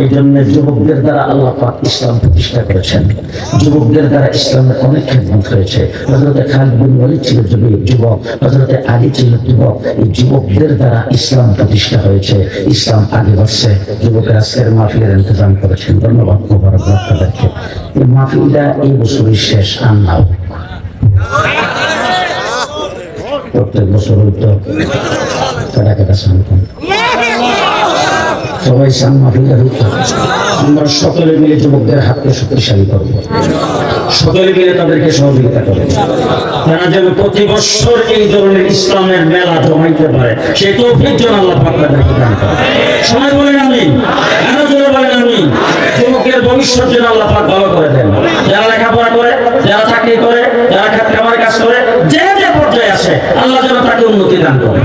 এই জন্য যুবকদের দ্বারা আল্লাহ পাক ইসলাম প্রতিষ্ঠা করেছেন। যুবকদের দ্বারা ইসলামের অনেক খেদমত হয়েছে হজরতে খালিদ বিন ওয়ালিদ ছিল যুবক। হজরতে আলী ছিল যুবক। এই যুবকদের দ্বারা ইসলাম প্রতিষ্ঠা হয়েছে। ইসলাম আগে বাড়ছে। যুবকের আজকের মাহফিলের ইন্তজাম করেছেন। ধন্যবাদ মোবারক আপনাদেরকে এই মাহফিলটা এই বছরই শেষ, আর নাও প্রত্যেক বছর হইতো কেটা শান্তি সবাই সান মাহফিলটা হইতো আমরা সকলে মিলে যুবকদের হাতকে শক্তিশালী করব। সকলে মিলে তাদেরকে সহযোগিতা করব। তারা যেন প্রতি বছর এই ধরনের ইসলামের মেলা জমাইতে পারে সেই তৌফিক যেন আল্লাহ পাক তাদেরকে দান করে সবাই বলেন আমি আরও জোরে বলেন আমি যুবকের ভবিষ্যৎ যেন আল্লাহ পাক ভালো করে দেন। যারা লেখাপড়া করে, যারা চাকরি করে, যারা খামার কাজ করে, যে যে পর্যায়ে আছে আল্লাহ যেন তাকে উন্নতি দান করে